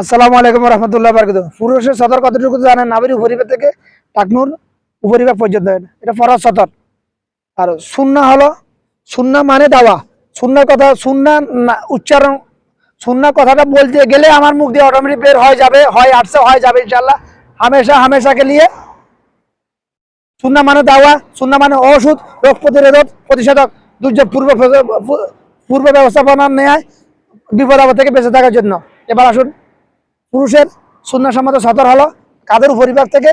আসসালামু আলাইকুম রহমতুল্লাহ বারকাত পুরুষের সদর কতটুকু জানেন? নাবির উপরিভাগ থেকে টাকনুর উপরিভাগ পর্যন্ত এটা ফরজ সদর আর সুন্না হলো, সুন্না মানে দাওয়া। সুন্নার কথা, সুন্না উচ্চারণ, সুন্না কথাটা বলতে গেলে আমার মুখ দিয়ে অটোমেটিক বের হয়ে যাবে, হয় আসছে, হয় যাবে ইনশাল্লাহ হামেশা, হামেশাকে নিয়ে সুন্না মানে দাওয়া, সুন্না মানে ওষুধ, রোগ প্রতিরোধক প্রতিষেধক, দুর্যোগ পূর্ব পূর্ব ব্যবস্থাপনা নেয় বিপদ থেকে বেঁচে থাকার জন্য। এবার আসুন। পুরুষের সুন্না সম্মত সতর হলো কাদের উপরিভাগ থেকে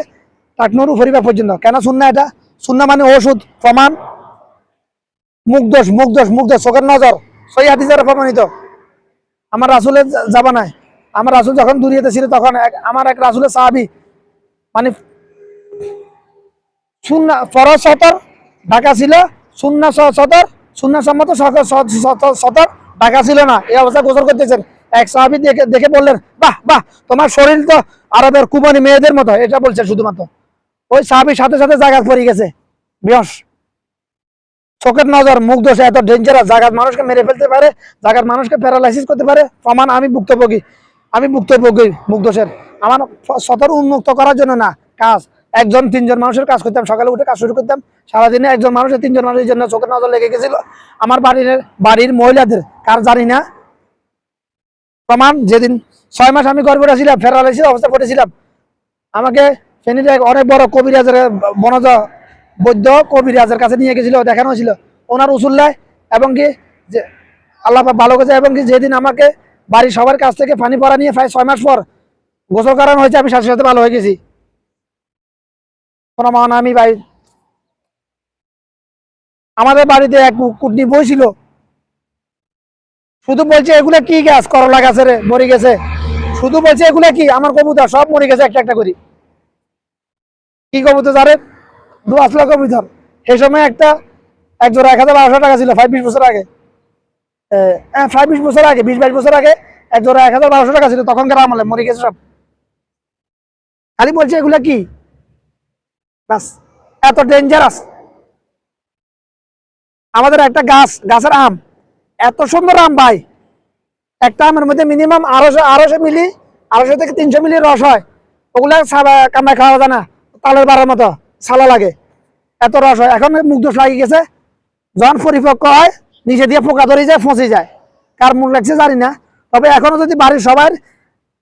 টাকনুর উপরিভাগ পর্যন্ত। কেন সুন্না এটা? সুন্না মানে ওষুধ, প্রমাণ মুখদোষ মুখদোষ মুখদোষ চোখের নজর। সই হাতি হাদিসের প্রমাণিত। আমার রাসুলের যাবা নাই আমার রাসুল যখন দুনিয়াতে ছিল তখন আমার এক রাসুলের সাহাবি মানে সুন্না, ফরজ সতর, ঢাকা ছিল স- সতর, সুন্না সম্মত সতর, ঢাকা ছিল না। এই অবস্থা গোসল করতেছেন। এক সাহাবি দেখে দেখে বললেন, বাহ বাহ, তোমার শরীর তো আরবের কুমারী মেয়েদের মতো। এটা বলছে শুধুমাত্র। ওই সাহাবির সাথে সাথে জায়গা পড়ে গেছে। বিয়স চোখের নজর, মুখ দোষে এত ডেঞ্জারাস জায়গার মানুষকে মেরে ফেলতে পারে জায়গার মানুষকে প্যারালাইসিস করতে পারে। প্রমাণ, আমি ভুক্তভোগী। আমি ভুক্তভোগী মুখ দোষের। আমার সতর উন্মুক্ত করার জন্য না, কাজ। একজন, তিনজন মানুষের কাজ করতাম। সকালে উঠে কাজ শুরু করতাম। সারাদিনে একজন মানুষের, তিনজন মানুষের জন্য চোখের নজর লেগে গেছিল। আমার বাড়ির বাড়ির মহিলাদের, কার জানি না প্রমাণ যেদিন ছয় মাস আমি গর্ভে ছিলাম প্যারালাইসিস অবস্থা পড়েছিলাম আমাকে ফেনীতে এক অনেক বড় কবিরাজের বনজ বৈদ্য কবিরাজের কাছে নিয়ে গেছিল, দেখানো হয়েছিল। ওনার উসুল্লায় এবং কি যে আল্লাহ ভালো করেছে এবং কি যেদিন আমাকে বাড়ির সবার কাছ থেকে পানি পড়া নিয়ে প্রায় ছয় মাস পর গোসল কারণ হয়েছে, আমি সাথে সাথে ভালো হয়ে গেছি। মান আমি ভাই আমাদের বাড়িতে এক কুটনি বই ছিল। শুধু বলছে, এগুলা কি গাছ করলা গাছে রে মরে গেছে। শুধু বলছে, এগুলা কি? আমার কবুতর, সব মরে গেছে, একটা একটা করি। কি কবুতর দু আসলা কবুতর। সেই সময় একটা, এক জোড়া এক হাজার বারোশো টাকা ছিল, ফাইভ, বিশ বছর আগে। হ্যাঁ ফাইভ, বিশ বছর আগে, বিশ, বাইশ বছর আগে এক জোড়া এক হাজার বারোশো টাকা ছিল তখনকার আমলে মরে গেছে সব। খালি বলছে, এগুলা কি? বাস এত ডেঞ্জারাস আমাদের একটা গাছ, গাছের আম। এত সুন্দর আম ভাই। একটা আমের মধ্যে মিনিমাম আড়াইশো আড়াইশো মিলি, আড়াইশো থেকে তিনশো মিলি রস হয়। ওগুলা কামড়ায় খাওয়া যায় না, তালের বাড়ার মতো সালা লাগে। এত রস হয়। এখন মুখ দোষ লাগিয়ে গেছে। যখন পরিপক্ক হয় নিচে দিয়ে পোকা ধরে যায়, ফসে যায়। কার মুখ লাগছে জানি না। তবে এখনও যদি বাড়ির সবার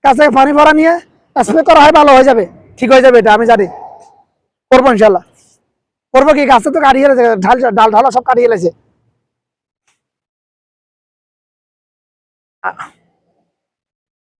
কাছে পানি ভরা নিয়ে স্প্রে করা হয়, ভালো হয়ে যাবে। ঠিক হয়ে যাবে এটা, আমি জানি। করব ইনশাল্লাহ। করব কি? গাছে তো কাটিয়ে ঢাল ডাল ঢালা সব কাটিয়ে গেছে